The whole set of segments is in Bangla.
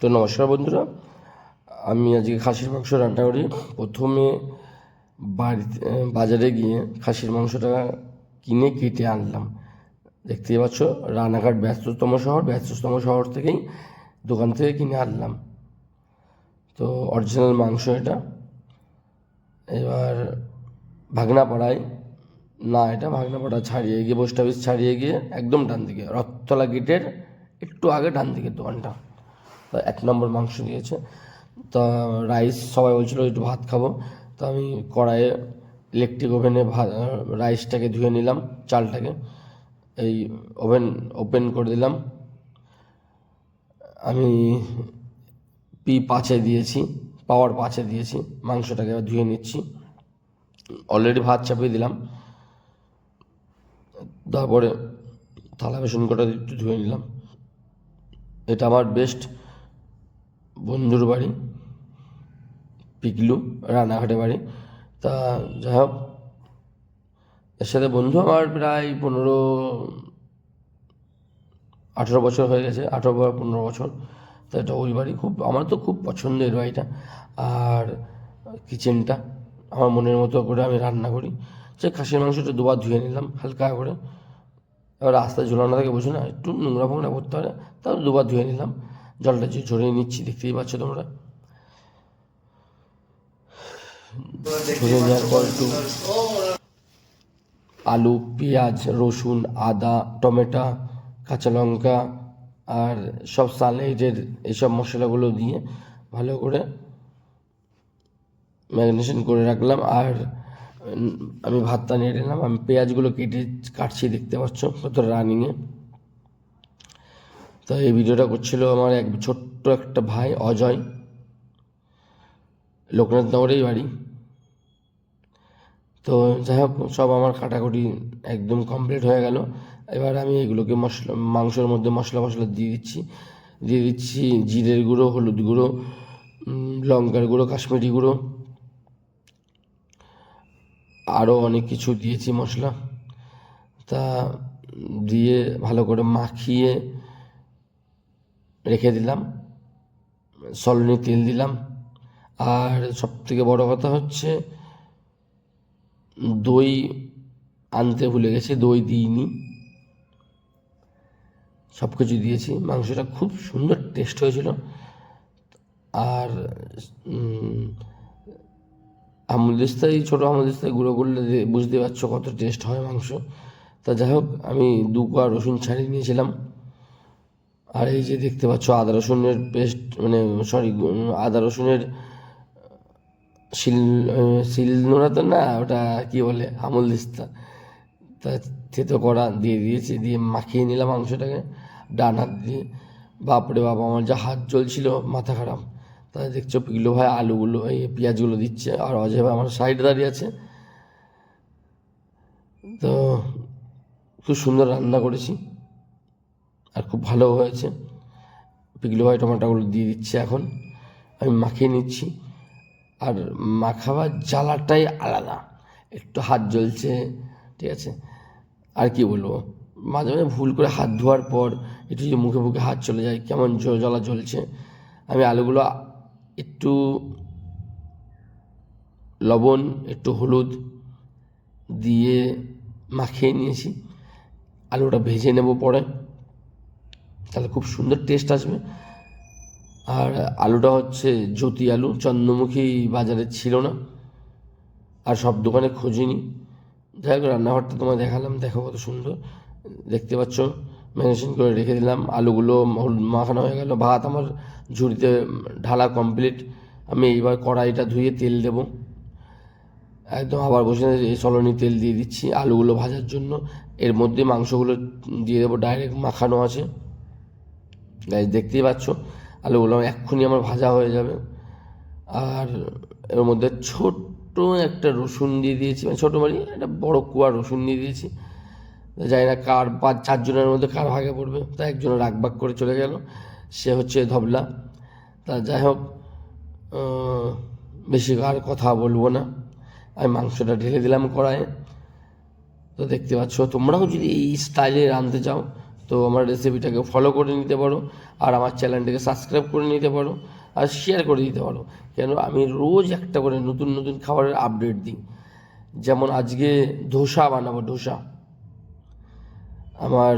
তো নমস্কার বন্ধুরা, আমি আজকে খাসির মাংস রান্না করি। প্রথমে বাড়িতে বাজারে গিয়ে খাসির মাংসটা কিনে কেটে আনলাম। দেখতেই পাচ্ছ রানাঘাট ব্যস্ততম শহর ব্যস্ততম শহর থেকেই দোকান থেকে কিনে আনলাম। তো অরিজিনাল মাংস এটা। এবার ভাগনাপাড়ায়, না, এটা ভাগনাপাড়া ছাড়িয়ে গিয়ে পোস্ট অফিস ছাড়িয়ে গিয়ে একদম ডান দিকে রথতলা গেটের একটু আগে ডান দিকের দোকানটা। এক নম্বর মাংস দিয়েছে তা রাইস সবাই বলছিল, একটু ভাত খাব। তো আমি কড়াইয়ে ইলেকট্রিক ওভেনে রাইসটাকে ধুয়ে নিলাম, চালটাকে। এই ওভেন ওপেন করে দিলাম। আমি পি পাঁচে দিয়েছি, পাওয়ার পাঁচে দিয়েছি, মাংসটাকে ধুয়ে নিচ্ছি। অলরেডি ভাত চাপিয়ে দিলাম। তারপরে থালা বেসন কটা একটু ধুয়ে নিলাম। এটা আমার বেস্ট বন্ধুর বাড়ি, পিকলু রানাঘাটে বাড়ি। তা যাই হোক, এর সাথে বন্ধু আমার প্রায় পনেরো, আঠেরো বছর হয়ে গেছে, আঠেরো বা পনেরো বছর। তো এটা ওই বাড়ি খুব, আমার তো খুব পছন্দের বাড়িটা। আর কিচেনটা আমার মনের মতো করে আমি রান্না করি। সে খাসির মাংসটা দুবার ধুয়ে নিলাম হালকা করে। এবার রাস্তায় ঝোলানো থাকে বসে না, একটু নোংরা ফোংরা করতে পারে, তাও দুবার ধুয়ে নিলাম। জলটা ঝরিয়ে নিচ্ছি, দেখতেই পাচ্ছ তোমরা? ধুয়ে নেওয়ার পর একটু আলু, পেঁয়াজ, রসুন, আদা, টমেটো, কাঁচা লঙ্কা আর সব সালেডের এইসব মশলাগুলো দিয়ে ভালো করে ম্যারিনেশন করে রাখলাম। আর আমি ভাতটা নিয়ে নিলাম। আমি পেঁয়াজগুলো কেটে কাটছি, দেখতে পাচ্ছ কত রানিংয়ে তো এই ভিডিওটা করছিল আমার এক ছোট্ট একটা ভাই, অজয়। লোকনাথ নগরেই বাড়ি। তো যাই হোক, সব আমার কাটাকুটি একদম কমপ্লিট হয়ে গেল। এবার আমি এগুলোকে মশলা, মাংসের মধ্যে মশলা মশলা দিয়ে দিচ্ছি। দিয়ে দিচ্ছি জিরের গুঁড়ো, হলুদ গুঁড়ো লঙ্কার গুঁড়ো, কাশ্মীরি গুঁড়ো। আরও অনেক কিছু দিয়েছি মশলা। তা দিয়ে ভালো করে মাখিয়ে রেখে দিলাম সলনি তেল দিলাম আর সব থেকে বড় কথা হচ্ছে দই আনতে ভুলে গেছি দই দিইনি। সব কিছু দিয়েছি মাংসটা খুব সুন্দর টেস্ট হয়েছিল। আর উম, আমুদিস্তায় ছোটো আমুদিস্তায় গুঁড়ো করলে বুঝতে পারছ কত টেস্ট হয় মাংস। তা যাই হোক আমি দু কোয়া রসুন ছাড়িয়ে নিয়েছিলাম। আর এই যে দেখতে পাচ্ছ আদা রসুনের পেস্ট মানে সরি আদা রসুনের শিল শিল নোড়া তো না, ওটা কি বলে, আমল দিস্তা। তা থেতো করা দিয়ে দিয়েছি, দিয়ে মাখিয়ে নিলাম মাংসটাকে, ডান হাত দিয়ে। বাপরে বাপ, আমার যা হাত জ্বলছিল, মাথা খারাপ। তা দেখছ পিগুলো ভাই আলুগুলো, এই পেঁয়াজগুলো দিচ্ছে, আর অজয় ভাই আমার সাইড দাঁড়িয়ে আছে। তো খুব সুন্দর রান্না করেছি। আর খুব ভালো হয়েছে। পিগলো ভাই টমেটোগুলো দিয়ে দিচ্ছি এখন। আমি মাখিয়ে নিচ্ছি। আর মাখাবার জ্বালাটাই আলাদা। একটু হাত জ্বলছে, ঠিক আছে? আর কি বলব? মাঝে মাঝে ভুল করে হাত ধোয়ার পর একটু যদি মুখে মুখে হাত চলে যায়, কেমন জ্বলা জ্বলছে। আমি আলুগুলো একটু লবণ, একটু হলুদ দিয়ে মাখিয়ে নিয়েছি। আলুটা ভেজে নেব পরে। তাহলে খুব সুন্দর টেস্ট আসবে। আর আলুটা হচ্ছে জ্যোতি আলু, চন্দ্রমুখী বাজারে ছিল না। আর সব দোকানে খুঁজিনি। যাই হোক, রান্নাঘরটা তোমায় দেখালাম, দেখো কত সুন্দর। দেখতে পাচ্ছ ম্যারিনেশন করে রেখে দিলাম। আলুগুলো মাখানো হয়ে গেল। ভাত আমার ঝুড়িতে ঢালা কমপ্লিট আমি এইবার কড়াইটা ধুয়ে তেল দেবো। একদম আবার বসে সলনি তেল দিয়ে দিচ্ছি আলুগুলো ভাজার জন্য। এর মধ্যে মাংসগুলো দিয়ে দেবো ডাইরেক্ট মাখানো আছে। গাইজ দেখতেই পাচ্ছ। আলুগুলো এক্ষুনি আমার ভাজা হয়ে যাবে। আর এর মধ্যে ছোট্ট একটা রসুন দিয়ে দিয়েছি। মানে ছোটো মানে একটা বড় কুয়া রসুন দিয়ে দিয়েছি। জানি না, কার পাঁচ চারজনের মধ্যে কার ভাগে পড়বে, তা একজনের রাগ বাগ করে চলে গেল। সে হচ্ছে ধবলা। তা যাই হোক বেশি আর কথা বলব না। আমি মাংসটা ঢেলে দিলাম কড়াইয়ে। তো দেখতে পাচ্ছ, তোমরাও যদি এই স্টাইলে রাঁধতে চাও তো আমার রেসিপিটাকে ফলো করে নিতে পারো, আর আমার চ্যানেলটাকে সাবস্ক্রাইব করে নিতে পারো, আর শেয়ার করে দিতে পারো। কেন? আমি রোজ একটা করে নতুন নতুন খাবারের আপডেট দিই। যেমন আজকে ধোসা বানাবো, ধোসা। আমার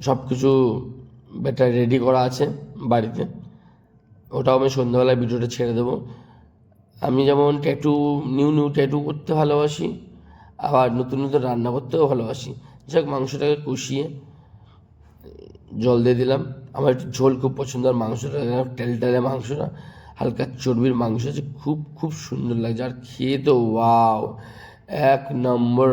সব কিছু ব্যাটার রেডি করা আছে বাড়িতে। ওটাও আমি সন্ধ্যাবেলায় ভিডিওটা ছেড়ে দেবো। আমি যেমন ট্যাটু নিউ নিউ ট্যাটু করতে ভালোবাসি, আবার নতুন নতুন রান্না করতেও ভালোবাসি। যাক, মাংসটাকে কষিয়ে জল দিয়ে দিলাম। আমার একটু ঝোল খুব পছন্দ, আর মাংসটা টেলটেলে মাংসটা, হালকা চর্বির মাংস আছে, খুব খুব সুন্দর লাগছে। আর খেয়ে তো, ওয়াও, এক নম্বর